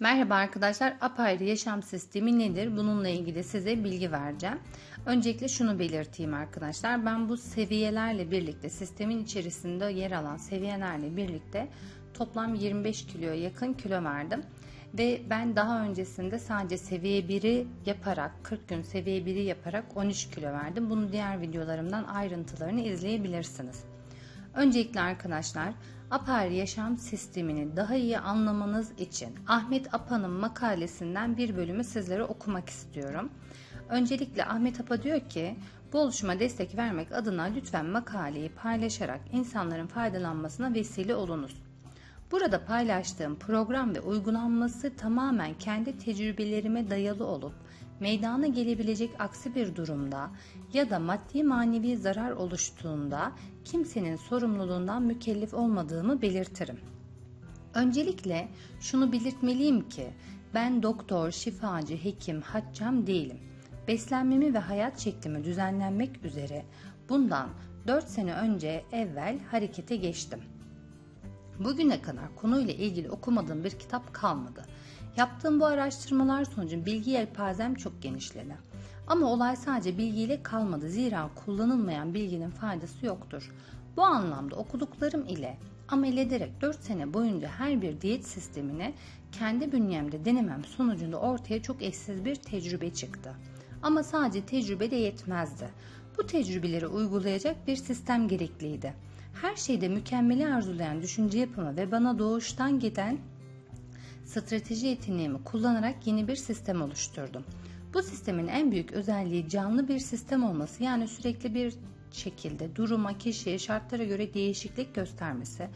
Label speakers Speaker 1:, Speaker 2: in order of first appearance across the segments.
Speaker 1: Merhaba arkadaşlar, apayrı yaşam sistemi nedir? Bununla ilgili size bilgi vereceğim. Öncelikle şunu belirteyim arkadaşlar. Ben bu seviyelerle birlikte, sistemin içerisinde yer alan seviyelerle birlikte toplam 25 kiloya yakın kilo verdim. Ve ben daha öncesinde sadece seviye 1'i yaparak, 40 gün seviye 1'i yaparak 13 kilo verdim. Bunu diğer videolarımdan ayrıntılarını izleyebilirsiniz. Öncelikle arkadaşlar apayrı yaşam sistemini daha iyi anlamanız için Ahmet Apa'nın makalesinden bir bölümü sizlere okumak istiyorum. Öncelikle Ahmet Apa diyor ki bu oluşuma destek vermek adına lütfen makaleyi paylaşarak insanların faydalanmasına vesile olunuz. Burada paylaştığım program ve uygulanması tamamen kendi tecrübelerime dayalı olup meydana gelebilecek aksi bir durumda ya da maddi manevi zarar oluştuğunda kimsenin sorumluluğundan mükellef olmadığımı belirtirim. Öncelikle şunu belirtmeliyim ki ben doktor, şifacı, hekim, haccam değilim. Beslenmemi ve hayat şeklimi düzenlenmek üzere bundan 4 sene önce evvel harekete geçtim. Bugüne kadar konuyla ilgili okumadığım bir kitap kalmadı. Yaptığım bu araştırmalar sonucu bilgi yelpazem çok genişledi. Ama olay sadece bilgiyle kalmadı. Zira kullanılmayan bilginin faydası yoktur. Bu anlamda okuduklarım ile amel ederek 4 sene boyunca her bir diyet sistemini kendi bünyemde denemem sonucunda ortaya çok eşsiz bir tecrübe çıktı. Ama sadece tecrübe de yetmezdi. Bu tecrübeleri uygulayacak bir sistem gerekliydi. Her şeyde mükemmeli arzulayan düşünce yapımı ve bana doğuştan giden strateji yeteneğimi kullanarak yeni bir sistem oluşturdum. Bu sistemin en büyük özelliği canlı bir sistem olması yani sürekli bir şekilde duruma, kişiye, şartlara göre değişiklik göstermesi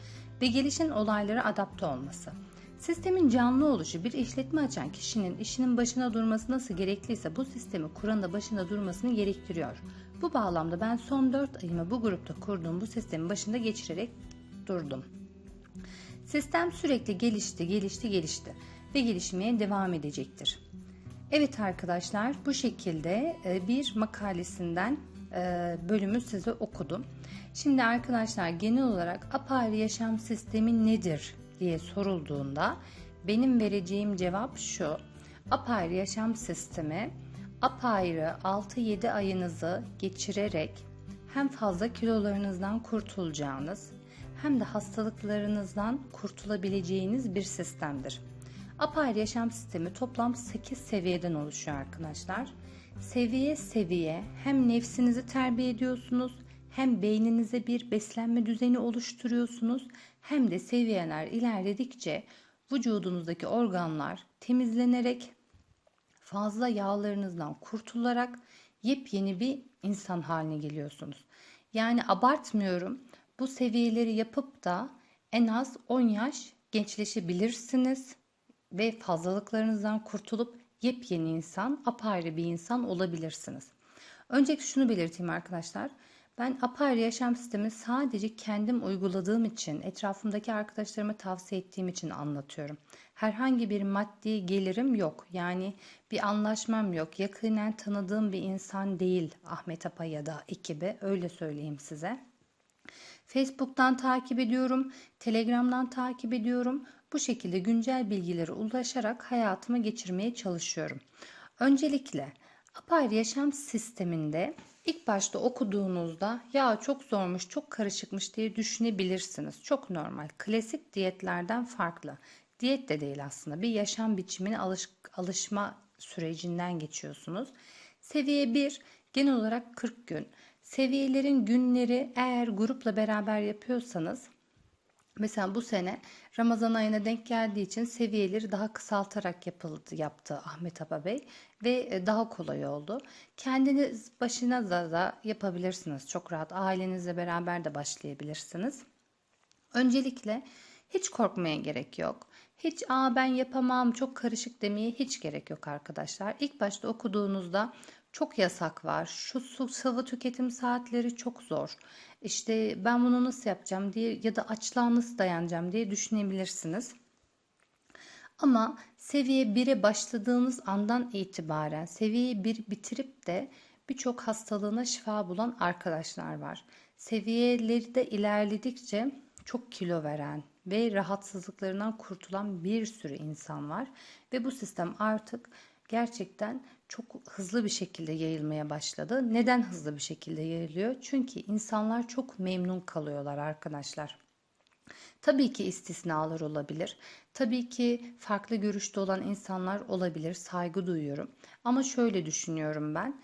Speaker 1: ve gelişen olaylara adapte olması. Sistemin canlı oluşu bir işletme açan kişinin işinin başına durması nasıl gerekliyse bu sistemi kuran da başında durmasını gerektiriyor. Bu bağlamda ben son 4 ayımı bu grupta kurduğum bu sistemin başında geçirerek durdum. Sistem sürekli gelişti, gelişti, gelişti ve gelişmeye devam edecektir. Evet arkadaşlar bu şekilde e, bir makalesinden e, bölümü size okudum. Şimdi arkadaşlar genel olarak apayrı yaşam sistemi nedir diye sorulduğunda benim vereceğim cevap şu. Apayrı yaşam sistemi apayrı 6-7 ayınızı geçirerek hem fazla kilolarınızdan kurtulacağınız hem de hastalıklarınızdan kurtulabileceğiniz bir sistemdir. Apayrı yaşam sistemi toplam 8 seviyeden oluşuyor arkadaşlar. Seviye seviye hem nefsinizi terbiye ediyorsunuz hem beyninize bir beslenme düzeni oluşturuyorsunuz hem de seviyeler ilerledikçe vücudunuzdaki organlar temizlenerek fazla yağlarınızdan kurtularak yepyeni bir insan haline geliyorsunuz. Yani abartmıyorum. Bu seviyeleri yapıp da en az 10 yaş gençleşebilirsiniz ve fazlalıklarınızdan kurtulup yepyeni insan, apayrı bir insan olabilirsiniz. Öncelikle şunu belirteyim arkadaşlar. Ben apayrı yaşam sistemi sadece kendim uyguladığım için, etrafımdaki arkadaşlarıma tavsiye ettiğim için anlatıyorum. Herhangi bir maddi gelirim yok. Yani bir anlaşmam yok. Yakinen tanıdığım bir insan değil Ahmet Apa ya da ekibi. Öyle söyleyeyim size. Facebook'tan takip ediyorum, Telegram'dan takip ediyorum. Bu şekilde güncel bilgilere ulaşarak hayatımı geçirmeye çalışıyorum. Öncelikle apayrı yaşam sisteminde ilk başta okuduğunuzda ya çok zormuş, çok karışıkmış diye düşünebilirsiniz. Çok normal. Klasik diyetlerden farklı. Diyet de değil aslında. Bir yaşam biçimine alış, alışma sürecinden geçiyorsunuz. Seviye 1 genel olarak 40 gün. Seviyelerin günleri eğer grupla beraber yapıyorsanız Mesela bu sene Ramazan ayına denk geldiği için seviyeleri daha kısaltarak yapıldı, yaptı Ahmet Aba Bey ve e, daha kolay oldu. Kendiniz başına da, da yapabilirsiniz. Çok rahat ailenizle beraber de başlayabilirsiniz. Öncelikle hiç korkmaya gerek yok. Hiç aa ben yapamam çok karışık demeye hiç gerek yok arkadaşlar. İlk başta okuduğunuzda çok yasak var. Şu su, sıvı tüketim saatleri çok zor. İşte ben bunu nasıl yapacağım diye ya da açlığa nasıl dayanacağım diye düşünebilirsiniz. Ama seviye 1'e başladığınız andan itibaren seviye 1 bitirip de birçok hastalığına şifa bulan arkadaşlar var. Seviyeleri de ilerledikçe çok kilo veren, ve rahatsızlıklarından kurtulan bir sürü insan var ve bu sistem artık gerçekten çok hızlı bir şekilde yayılmaya başladı. Neden hızlı bir şekilde yayılıyor? Çünkü insanlar çok memnun kalıyorlar arkadaşlar. Tabii ki istisnalar olabilir. Tabii ki farklı görüşte olan insanlar olabilir. Saygı duyuyorum. Ama şöyle düşünüyorum ben.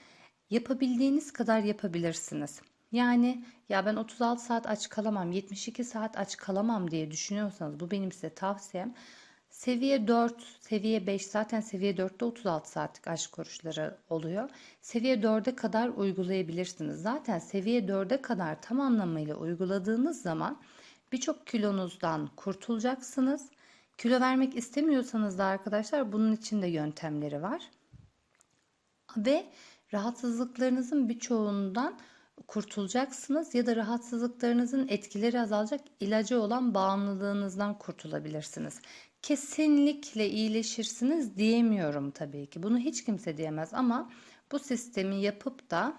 Speaker 1: Yapabildiğiniz kadar yapabilirsiniz. Yani ya ben 36 saat aç kalamam, 72 saat aç kalamam diye düşünüyorsanız bu benim size tavsiyem. Seviye 4, seviye 5 zaten seviye 4'te 36 saatlik aşk oruçları oluyor. Seviye 4'e kadar uygulayabilirsiniz. Zaten seviye 4'e kadar tam anlamıyla uyguladığınız zaman birçok kilonuzdan kurtulacaksınız. Kilo vermek istemiyorsanız da arkadaşlar bunun için de yöntemleri var. Ve rahatsızlıklarınızın birçoğundan kurtulacaksınız ya da rahatsızlıklarınızın etkileri azalacak ilacı olan bağımlılığınızdan kurtulabilirsiniz. Kesinlikle iyileşirsiniz diyemiyorum tabii ki. Bunu hiç kimse diyemez ama bu sistemi yapıp da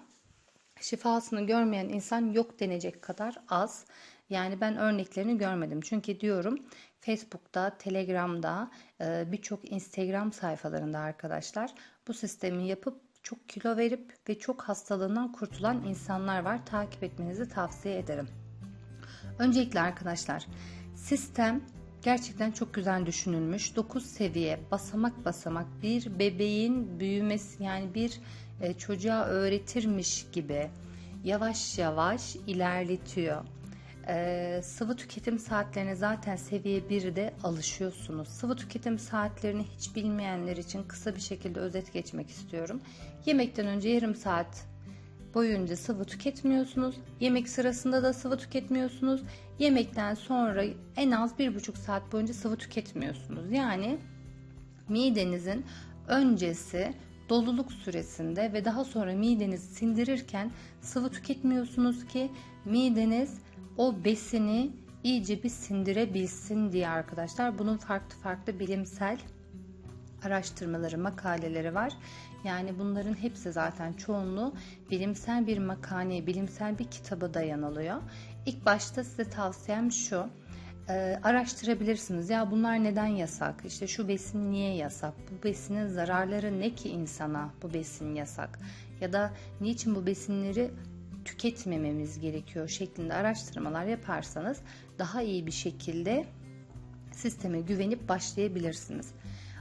Speaker 1: şifasını görmeyen insan yok denecek kadar az. Yani ben örneklerini görmedim. Çünkü diyorum Facebook'ta, Telegram'da, birçok Instagram sayfalarında arkadaşlar bu sistemi yapıp çok kilo verip ve çok hastalığından kurtulan insanlar var. Takip etmenizi tavsiye ederim. Öncelikle arkadaşlar sistem gerçekten çok güzel düşünülmüş. 9 seviye basamak basamak bir bebeğin büyümesi yani bir e, çocuğa öğretirmiş gibi yavaş yavaş ilerletiyor. Ee, sıvı tüketim saatlerine zaten seviye 1'de alışıyorsunuz. Sıvı tüketim saatlerini hiç bilmeyenler için kısa bir şekilde özet geçmek istiyorum. Yemekten önce yarım saat boyunca sıvı tüketmiyorsunuz. Yemek sırasında da sıvı tüketmiyorsunuz. Yemekten sonra en az bir buçuk saat boyunca sıvı tüketmiyorsunuz. Yani midenizin öncesi doluluk süresinde ve daha sonra midenizi sindirirken sıvı tüketmiyorsunuz ki mideniz o besini iyice bir sindirebilsin diye arkadaşlar. Bunun farklı farklı bilimsel araştırmaları, makaleleri var. Yani bunların hepsi zaten çoğunluğu bilimsel bir makale, bilimsel bir kitaba dayanılıyor. İlk başta size tavsiyem şu. E, araştırabilirsiniz. Ya bunlar neden yasak? İşte şu besin niye yasak? Bu besinin zararları ne ki insana bu besin yasak? Ya da niçin bu besinleri tüketmememiz gerekiyor şeklinde araştırmalar yaparsanız daha iyi bir şekilde sisteme güvenip başlayabilirsiniz.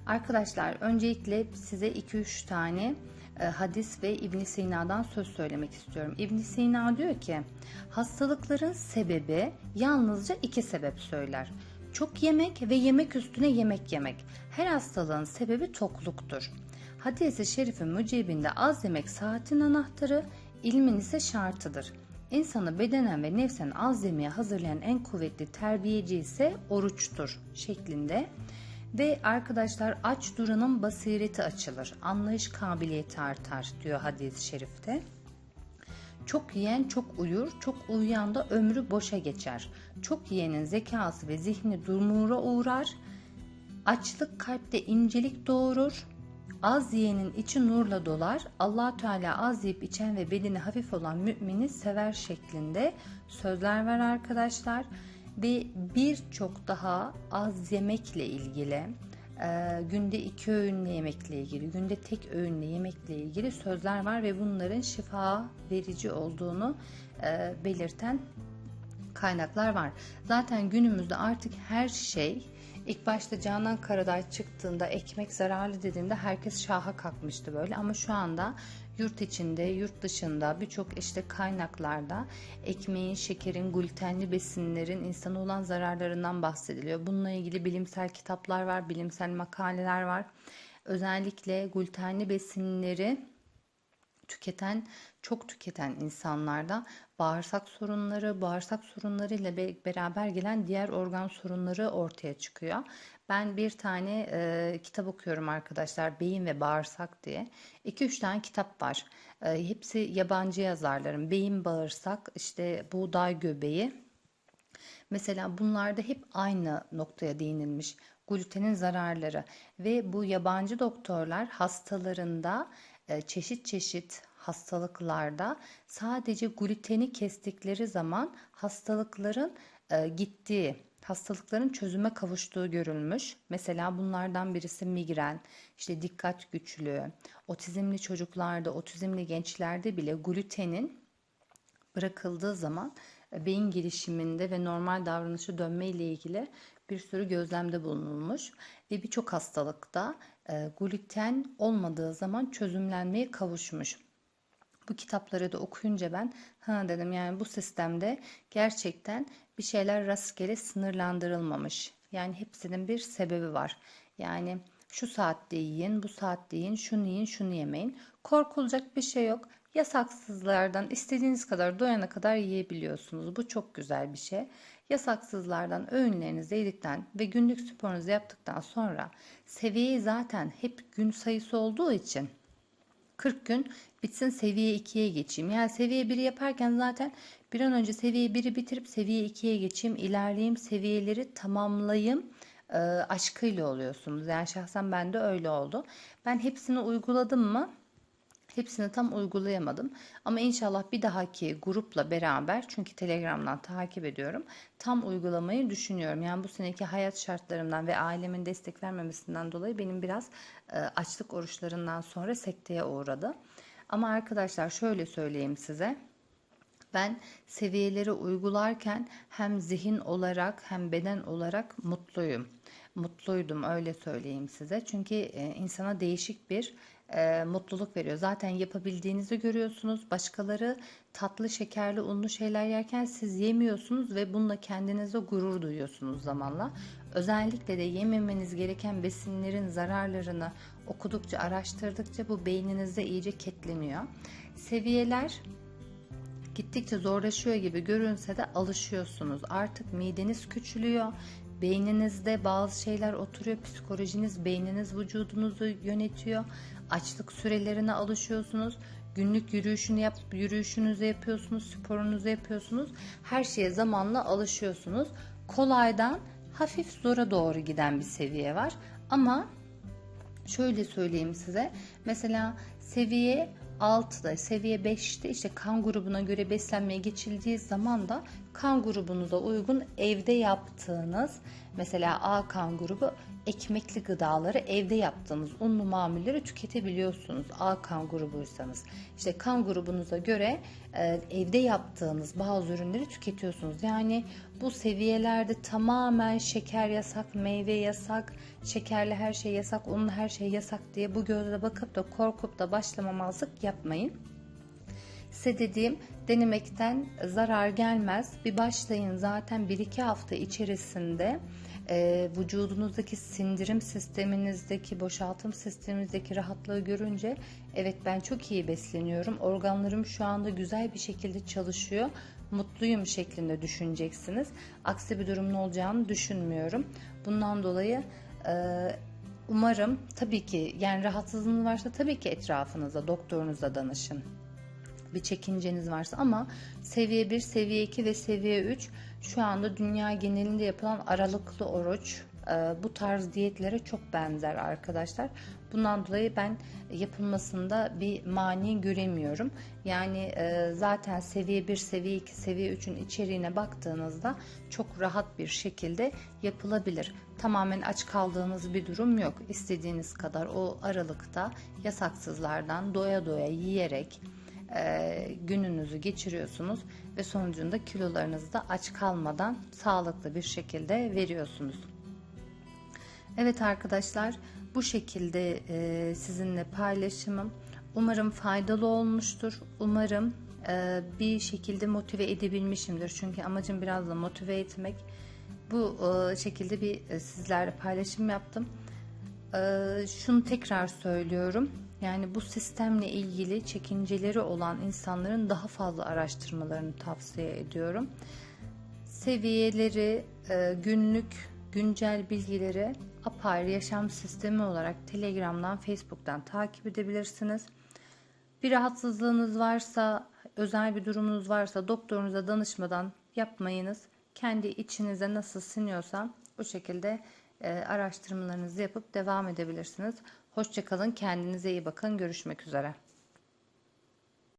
Speaker 1: Arkadaşlar öncelikle size 2-3 tane e, hadis ve İbn Sina'dan söz söylemek istiyorum. İbn Sina diyor ki hastalıkların sebebi yalnızca iki sebep söyler. Çok yemek ve yemek üstüne yemek yemek. Her hastalığın sebebi tokluktur. Hadis-i şerifin mücibinde az yemek saatin anahtarı, ilmin ise şartıdır. İnsanı bedenen ve nefsen az yemeye hazırlayan en kuvvetli terbiyeci ise oruçtur şeklinde. Ve arkadaşlar aç duranın basireti açılır, anlayış kabiliyeti artar diyor hadis-i şerifte. Çok yiyen çok uyur, çok uyuyan da ömrü boşa geçer. Çok yiyenin zekası ve zihni dumura uğrar. Açlık kalpte incelik doğurur. Az yiyenin içi nurla dolar. allah Teala az yiyip içen ve bedeni hafif olan mümini sever şeklinde sözler var arkadaşlar. Ve birçok daha az yemekle ilgili, e, günde iki öğünle yemekle ilgili, günde tek öğünle yemekle ilgili sözler var ve bunların şifa verici olduğunu e, belirten kaynaklar var. Zaten günümüzde artık her şey İlk başta Canan Karaday çıktığında ekmek zararlı dediğinde herkes şaha kalkmıştı böyle ama şu anda yurt içinde, yurt dışında birçok işte kaynaklarda ekmeğin, şekerin, glutenli besinlerin insana olan zararlarından bahsediliyor. Bununla ilgili bilimsel kitaplar var, bilimsel makaleler var. Özellikle glutenli besinleri tüketen, çok tüketen insanlarda bağırsak sorunları, bağırsak sorunları ile beraber gelen diğer organ sorunları ortaya çıkıyor. Ben bir tane e, kitap okuyorum arkadaşlar, Beyin ve Bağırsak diye. 2-3 tane kitap var. E, hepsi yabancı yazarların. Beyin, Bağırsak, işte Buğday Göbeği. Mesela bunlarda hep aynı noktaya değinilmiş glutenin zararları ve bu yabancı doktorlar hastalarında çeşit çeşit hastalıklarda sadece gluteni kestikleri zaman hastalıkların e, gittiği hastalıkların çözüme kavuştuğu görülmüş. Mesela bunlardan birisi migren, işte dikkat güçlüğü, otizmli çocuklarda, otizmli gençlerde bile glutenin bırakıldığı zaman e, beyin gelişiminde ve normal davranışı dönme ile ilgili bir sürü gözlemde bulunulmuş ve birçok hastalıkta e, gluten olmadığı zaman çözümlenmeye kavuşmuş. Bu kitapları da okuyunca ben ha dedim yani bu sistemde gerçekten bir şeyler rastgele sınırlandırılmamış. Yani hepsinin bir sebebi var. Yani şu saatte yiyin, bu saatte yiyin, şunu yiyin, şunu yemeyin. Korkulacak bir şey yok. Yasaksızlardan istediğiniz kadar doyana kadar yiyebiliyorsunuz. Bu çok güzel bir şey. Yasaksızlardan öğünlerinizi yedikten ve günlük sporunuzu yaptıktan sonra seviyeyi zaten hep gün sayısı olduğu için 40 gün bitsin seviye 2'ye geçeyim. Yani seviye 1'i yaparken zaten bir an önce seviye 1'i bitirip seviye 2'ye geçeyim, ilerleyeyim, seviyeleri tamamlayayım e, aşkıyla oluyorsunuz. Yani şahsen ben de öyle oldu. Ben hepsini uyguladım mı? Hepsini tam uygulayamadım. Ama inşallah bir dahaki grupla beraber çünkü Telegram'dan takip ediyorum. Tam uygulamayı düşünüyorum. Yani bu seneki hayat şartlarımdan ve ailemin destek vermemesinden dolayı benim biraz e, açlık oruçlarından sonra sekteye uğradı. Ama arkadaşlar şöyle söyleyeyim size. Ben seviyeleri uygularken hem zihin olarak hem beden olarak mutluyum. Mutluydum öyle söyleyeyim size. Çünkü e, insana değişik bir e, mutluluk veriyor. Zaten yapabildiğinizi görüyorsunuz. Başkaları tatlı, şekerli, unlu şeyler yerken siz yemiyorsunuz ve bununla kendinize gurur duyuyorsunuz zamanla. Özellikle de yememeniz gereken besinlerin zararlarını okudukça, araştırdıkça bu beyninizde iyice ketleniyor. Seviyeler gittikçe zorlaşıyor gibi görünse de alışıyorsunuz. Artık mideniz küçülüyor. Beyninizde bazı şeyler oturuyor. Psikolojiniz, beyniniz vücudunuzu yönetiyor. Açlık sürelerine alışıyorsunuz. Günlük yürüyüşünü yap, yürüyüşünüzü yapıyorsunuz, sporunuzu yapıyorsunuz. Her şeye zamanla alışıyorsunuz. Kolaydan hafif zora doğru giden bir seviye var. Ama şöyle söyleyeyim size. Mesela seviye 6'da, seviye 5'te işte kan grubuna göre beslenmeye geçildiği zaman da kan grubunuza uygun evde yaptığınız mesela A kan grubu ekmekli gıdaları evde yaptığınız unlu mamulleri tüketebiliyorsunuz A kan grubuysanız. İşte kan grubunuza göre e, evde yaptığınız bazı ürünleri tüketiyorsunuz. Yani bu seviyelerde tamamen şeker yasak, meyve yasak, şekerli her şey yasak, unlu her şey yasak diye bu gözle bakıp da korkup da başlamamazlık yapmayın. Size dediğim denemekten zarar gelmez. Bir başlayın zaten 1-2 hafta içerisinde e, vücudunuzdaki sindirim sisteminizdeki, boşaltım sisteminizdeki rahatlığı görünce evet ben çok iyi besleniyorum. Organlarım şu anda güzel bir şekilde çalışıyor. Mutluyum şeklinde düşüneceksiniz. Aksi bir durumun olacağını düşünmüyorum. Bundan dolayı e, umarım tabii ki yani rahatsızlığınız varsa tabii ki etrafınıza, doktorunuza danışın bir çekinceniz varsa ama seviye 1, seviye 2 ve seviye 3 şu anda dünya genelinde yapılan aralıklı oruç e, bu tarz diyetlere çok benzer arkadaşlar. Bundan dolayı ben yapılmasında bir mani göremiyorum. Yani e, zaten seviye 1, seviye 2, seviye 3'ün içeriğine baktığınızda çok rahat bir şekilde yapılabilir. Tamamen aç kaldığınız bir durum yok. İstediğiniz kadar o aralıkta yasaksızlardan doya doya yiyerek e, gününüzü geçiriyorsunuz ve sonucunda kilolarınızı da aç kalmadan sağlıklı bir şekilde veriyorsunuz. Evet arkadaşlar bu şekilde e, sizinle paylaşımım. Umarım faydalı olmuştur. Umarım e, bir şekilde motive edebilmişimdir. Çünkü amacım biraz da motive etmek. Bu e, şekilde bir e, sizlerle paylaşım yaptım. E, şunu tekrar söylüyorum yani bu sistemle ilgili çekinceleri olan insanların daha fazla araştırmalarını tavsiye ediyorum. Seviyeleri, e, günlük güncel bilgileri apayrı yaşam sistemi olarak Telegram'dan, Facebook'tan takip edebilirsiniz. Bir rahatsızlığınız varsa, özel bir durumunuz varsa doktorunuza danışmadan yapmayınız. Kendi içinize nasıl siniyorsa o şekilde e, araştırmalarınızı yapıp devam edebilirsiniz. Hoşçakalın, kendinize iyi bakın. Görüşmek üzere.